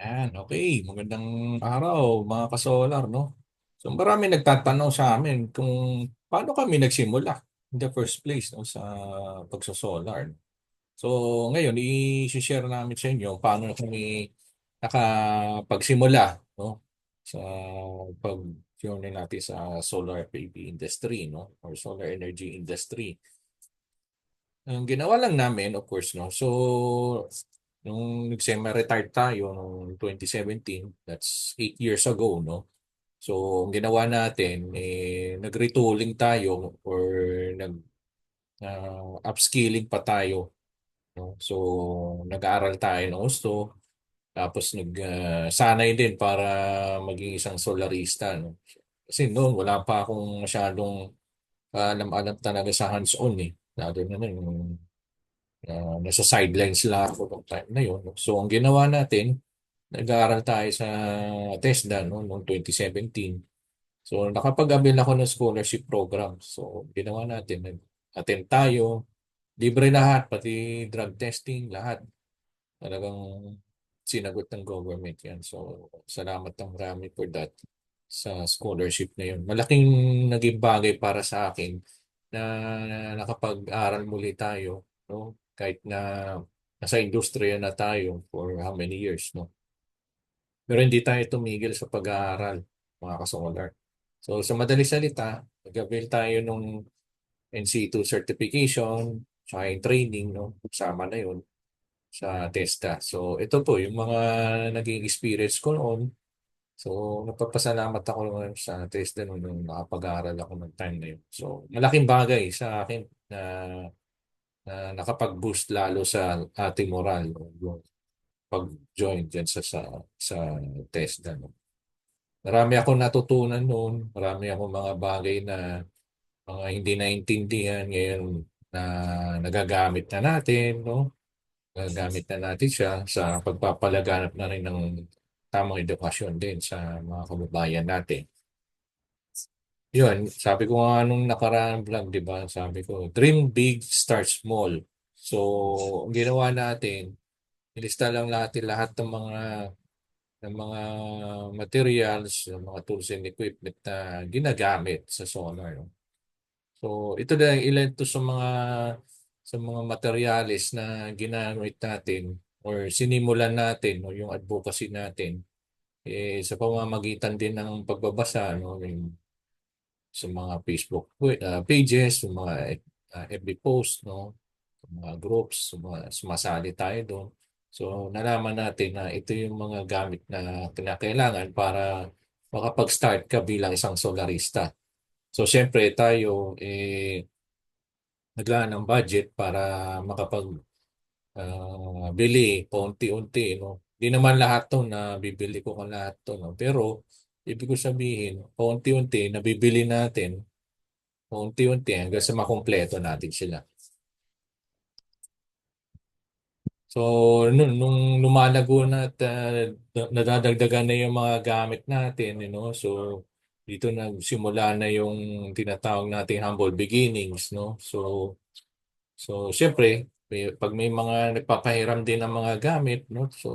Yan, okay. Magandang araw, mga ka-solar, no? So marami nagtatanong sa amin kung paano kami nagsimula in the first place no, sa pagsosolar. So ngayon, i-share namin sa inyo paano kami nakapagsimula no, sa pag-journey natin sa solar PV industry no, or solar energy industry. Ang ginawa lang namin, of course, no, so Nung nag-semi-retired tayo noong 2017, that's 8 years ago, no? So, ang ginawa natin, eh, nag-retooling tayo or nag uh, upskilling pa tayo. No? So, nag-aaral tayo ng gusto. Tapos nag-sanay uh, din para maging isang solarista. No? Kasi noon, wala pa akong masyadong alam-alam uh, talaga sa hands-on eh. Lalo na nun, uh, nasa sidelines lang ako noong time na yun. So, ang ginawa natin, nag-aaral tayo sa TESDA no, noong 2017. So, nakapag-avail ako ng scholarship program. So, ginawa natin, nag-attend tayo, libre lahat, pati drug testing, lahat. Talagang sinagot ng government yan. So, salamat ng marami for that sa scholarship na yun. Malaking naging bagay para sa akin na nakapag-aral muli tayo. No? Kahit na nasa industriya na tayo for how many years, no? Pero hindi tayo tumigil sa pag-aaral, mga kasolar. So, sa madali salita, nag-avail tayo nung NC2 certification, tsaka yung training, no? Sama na yun sa TESTA. So, ito po, yung mga naging experience ko noon. So, napapasalamat ako sa TESTA noon nung nakapag-aaral ako ng time na yun. So, malaking bagay sa akin na na nakapag-boost lalo sa ating moral yung pag-join dyan sa, sa, sa test. Ano. Marami akong natutunan noon. Marami akong mga bagay na mga hindi naintindihan ngayon na nagagamit na natin. No? Nagagamit na natin siya sa pagpapalaganap na rin ng tamang edukasyon din sa mga kababayan natin. Yun, sabi ko nga nung nakaraang vlog, di ba? Sabi ko, dream big, start small. So, ang ginawa natin, ilista lang natin lahat ng mga ng mga materials, ng mga tools and equipment na ginagamit sa solar. No? So, ito na ilan to sa mga sa mga materials na ginamit natin or sinimulan natin o yung advocacy natin eh, sa pamamagitan din ng pagbabasa no, yung sa mga Facebook uh, pages, sa mga uh, FB posts, no? sa mga groups, sumasali tayo doon. So nalaman natin na ito yung mga gamit na kinakailangan para makapag-start ka bilang isang solarista. So siyempre tayo eh naglaan ng budget para makapag uh, bili paunti-unti no. Hindi naman lahat 'to na bibili ko kan lahat 'to no. Pero Ibig ko sabihin, paunti-unti, nabibili natin, paunti-unti hanggang sa makumpleto natin sila. So, nung, nung lumalago na at uh, nadadagdagan na yung mga gamit natin, you know, so dito nagsimula na yung tinatawag nating humble beginnings, no? So, so syempre, may, pag may mga nagpapahiram din ng mga gamit, no? So,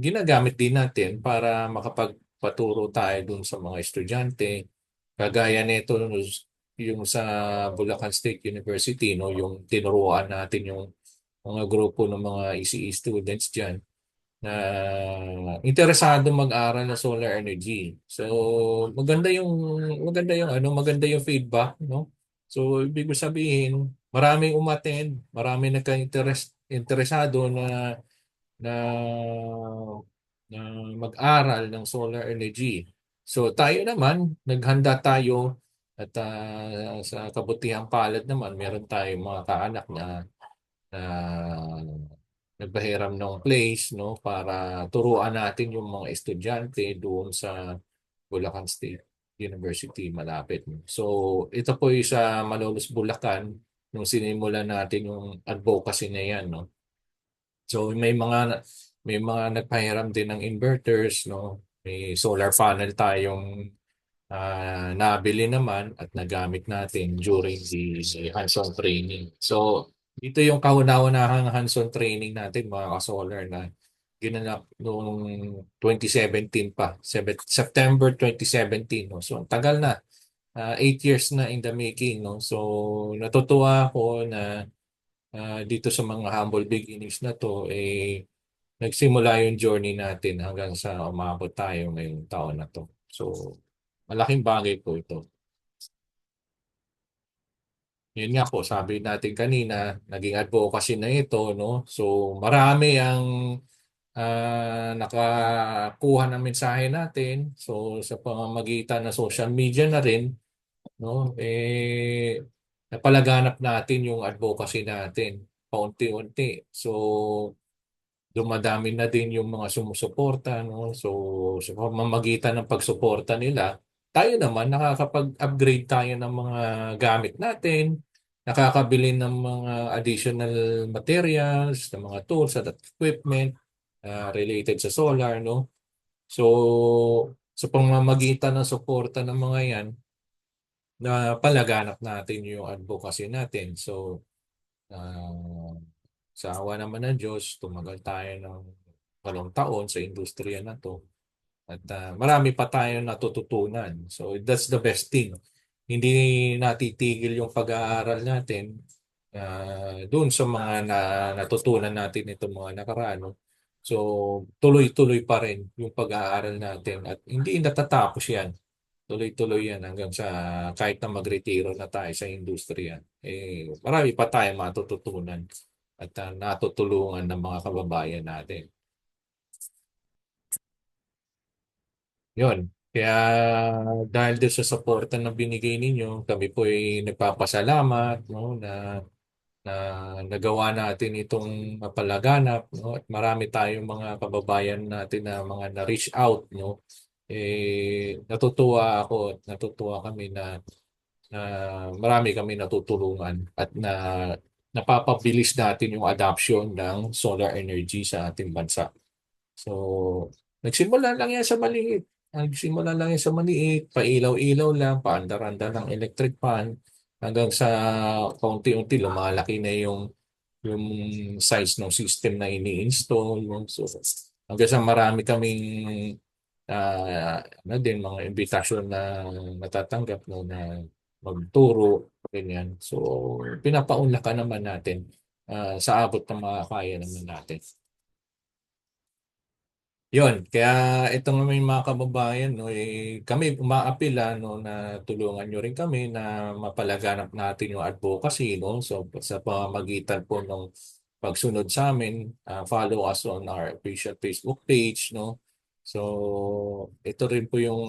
ginagamit din natin para makapag paturo tayo dun sa mga estudyante. Kagaya nito yung sa Bulacan State University, no, yung tinuruan natin yung mga grupo ng mga ECE students diyan na interesado mag-aral ng solar energy. So maganda yung maganda yung ano, maganda yung feedback, no? So ibig sabihin, maraming umattend, maraming nagka-interest interesado na na na mag-aral ng solar energy. So tayo naman, naghanda tayo at uh, sa kabutihang palad naman, meron tayong mga kaanak na, na nagbahiram ng place no para turuan natin yung mga estudyante doon sa Bulacan State University malapit. So ito po yung sa Malolos Bulacan nung sinimulan natin yung advocacy na yan no. So may mga may mga nagpahiram din ng inverters, no? May solar panel tayong uh, nabili naman at nagamit natin during the, the hands-on training. So, ito yung kauna-unahang hands-on training natin mga ka-solar na ginanap noong 2017 pa, September 2017. No? So, tagal na. Uh, eight years na in the making. No? So, natutuwa ako na uh, dito sa mga humble beginnings na to, eh, nagsimula yung journey natin hanggang sa umabot tayo ngayong taon na to. So, malaking bagay po ito. Yun nga po, sabi natin kanina, naging advocacy na ito, no? So, marami ang uh, nakakuha ng mensahe natin. So, sa pamamagitan ng social media na rin, no? Eh, napalaganap natin yung advocacy natin paunti-unti. So, dumadami na din yung mga sumusuporta, no? So, sa pamamagitan ng pagsuporta nila, tayo naman nakakapag-upgrade tayo ng mga gamit natin, nakakabili ng mga additional materials, ng mga tools at equipment uh, related sa solar, no? So, sa pamamagitan ng suporta ng mga yan, na palaganap natin yung advocacy natin. So, uh, sa awa naman ng Diyos, tumagal tayo ng walong taon sa industriya na to. At uh, marami pa tayong natututunan. So that's the best thing. Hindi natitigil yung pag-aaral natin uh, doon sa mga na, natutunan natin itong mga nakaraan. So tuloy-tuloy pa rin yung pag-aaral natin at hindi natatapos yan. Tuloy-tuloy yan hanggang sa kahit na magretiro na tayo sa industriya. Eh, marami pa tayong matututunan at uh, natutulungan ng mga kababayan natin. Yun. Kaya dahil doon sa suporta na binigay ninyo, kami po ay nagpapasalamat no, na na nagawa natin itong mapalaganap no at marami tayong mga kababayan natin na mga na-reach out no eh natutuwa ako at natutuwa kami na na marami kami natutulungan at na napapabilis natin yung adoption ng solar energy sa ating bansa. So, nagsimula lang yan sa maliit. Nagsimula lang yan sa maliit, pailaw-ilaw lang, paandar-andar ng electric fan, hanggang sa kaunti-unti lumalaki na yung yung size ng system na ini-install. So, hanggang sa marami kaming uh, ano din, mga invitation na natatanggap no, na magturo, ganyan. So, pinapaunlakan naman natin uh, sa abot ng mga kaya naman natin. Yun, kaya itong may mga kababayan, no, eh, kami umaapila no, na tulungan nyo rin kami na mapalaganap natin yung advocacy. No? So sa pamamagitan po ng pagsunod sa amin, uh, follow us on our official Facebook page. No? So ito rin po yung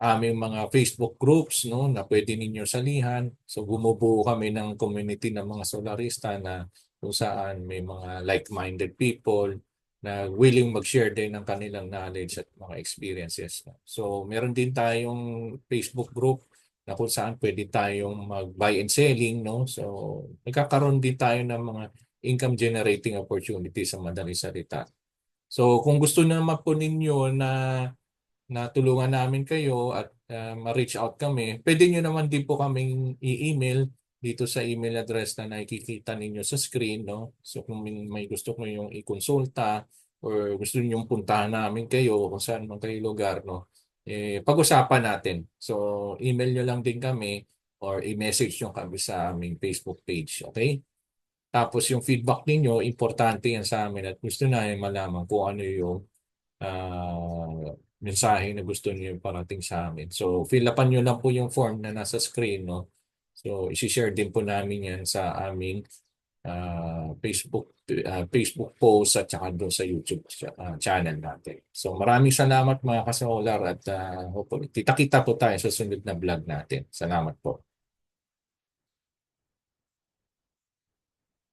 aming mga Facebook groups no, na pwede ninyo salihan. So bumubuo kami ng community ng mga solarista na kung saan may mga like-minded people na willing mag-share din ng kanilang knowledge at mga experiences. So meron din tayong Facebook group na kung saan pwede tayong mag-buy and selling. No? So nagkakaroon din tayo ng mga income generating opportunities sa madaling salita. So kung gusto naman po ninyo na na tulungan namin kayo at uh, ma-reach out kami, pwede nyo naman din po kaming i-email dito sa email address na nakikita ninyo sa screen. No? So kung may gusto ko yung i-consulta or gusto niyo puntahan namin kayo kung saan man kayo lugar, no? eh, pag-usapan natin. So email nyo lang din kami or i-message nyo kami sa aming Facebook page. Okay? Tapos yung feedback ninyo, importante yan sa amin at gusto namin malaman kung ano yung uh, mensahe na gusto niyo parating sa amin. So fill upan nyo lang po yung form na nasa screen. No? So, isi-share din po namin yan sa aming uh, Facebook uh, Facebook post at saka doon sa YouTube uh, channel natin. So, maraming salamat mga kasolar at uh, hopefully kita-kita po tayo sa sunod na vlog natin. Salamat po.